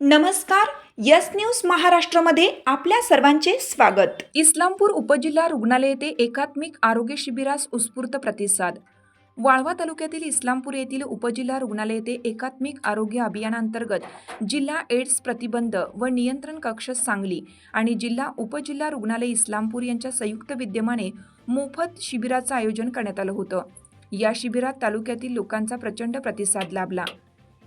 नमस्कार yes news महाराष्ट्रमध्ये आपल्या सर्वांचे स्वागत. इस्लामपूर उपजिल्हा रुग्णालय येथे एकात्मिक आरोग्य शिबिरास उत्स्फूर्त प्रतिसाद. वाळवा तालुक्यातील इस्लामपूर येथील उपजिल्हा रुग्णालय येथे एकात्मिक आरोग्य अभियानांतर्गत जिल्हा एड्स प्रतिबंध व नियंत्रण कक्ष सांगली आणि जिल्हा उपजिल्हा रुग्णालय इस्लामपूर यांच्या संयुक्त विद्यमाने मोफत शिबिराचं आयोजन करण्यात आलं होतं. या शिबिरात तालुक्यातील लोकांचा प्रचंड प्रतिसाद लाभला.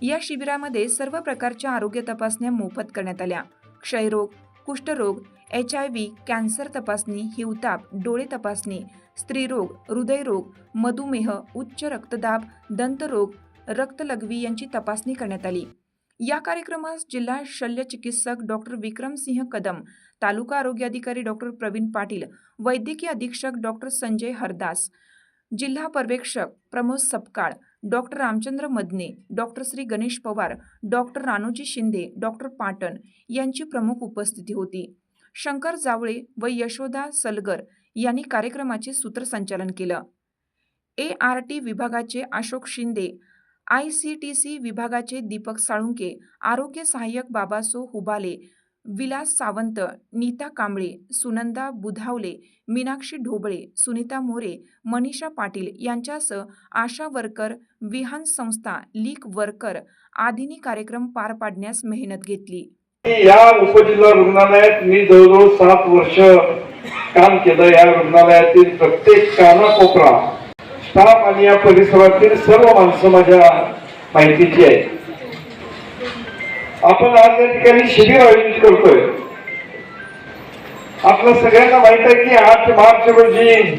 या शिबिरामध्ये सर्व प्रकारच्या आरोग्य तपासण्या मोफत करण्यात आल्या. क्षयरोग कुष्ठरोग एच आय व्ही कॅन्सर तपासणी हिवताप डोळे तपासणी स्त्रीरोग हृदयरोग मधुमेह उच्च रक्तदाब दंतरोग रक्तलघवी यांची तपासणी करण्यात आली. या कार्यक्रमास जिल्हा शल्यचिकित्सक डॉक्टर विक्रमसिंह कदम तालुका आरोग्य अधिकारी डॉक्टर प्रवीण पाटील वैद्यकीय अधीक्षक डॉक्टर संजय हरदास जिल्हा पर्यवेक्षक Pramod Sapkal doctor Ramchandra Madne doctor Shri Ganesh Pawar doctor Ranoji Shinde doctor Patan यांची प्रमुख उपस्थिती होती. शंकर जावळे व यशोदा सलगर यांनी कार्यक्रमाचे सूत्रसंचालन केलं. ए आर टी विभागाचे Ashok Shinde I C T C विभागाचे दीपक साळुंके आरोग्य सहाय्यक बाबासो हुबाले विलास सावंत नीता कांबळे सुनंदा बुधावले मीनाक्षी ढोबळे सुनीता मोरे मनीषा पाटील यांच्यासह आशा वर्कर विहान संस्था लीक वर्कर आदींनी कार्यक्रम पार पाडण्यास मेहनत घेतली. या उपजिल्हा रुग्णालयात मी जवळजवळ सात वर्ष काम केलं या रुग्णालयातील प्रत्येक कानाकोपरा स्टाफ आणि या परिसरातील सर्व माणसं माझ्या माहितीची आहे आपण आज या ठिकाणी शिबिर आयोजित करतोय. आपल्या सगळ्यांना माहीत आहे की आठ मार्च रोजी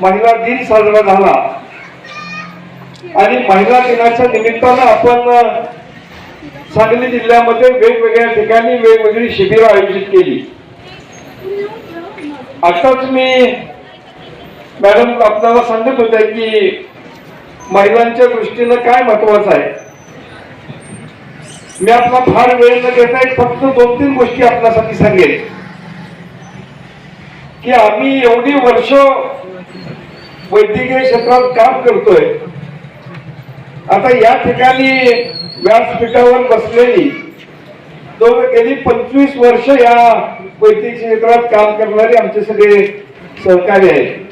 महिला दिन साजरा झाला. आणि महिला दिनाच्या निमित्तानं आपण सांगली जिल्ह्यामध्ये वेगवेगळ्या ठिकाणी वेगवेगळी शिबिरं आयोजित केली. आताच मी मॅडम आपल्याला सांगत होत्या की महिलांच्या दृष्टीनं काय महत्वाचं आहे? मी आपला फार वेळ न घेता एक फक्त दोन तीन गोष्टी आपल्यासाठी सांगेल की आम्ही एवढी वर्ष वैद्यकीय क्षेत्रात काम करतोय. आता या ठिकाणी व्यासपीठावर बसलेली जवळ गेली पंचवीस वर्ष या वैद्यकीय क्षेत्रात काम करणारे आमचे सगळे सहकारी आहेत.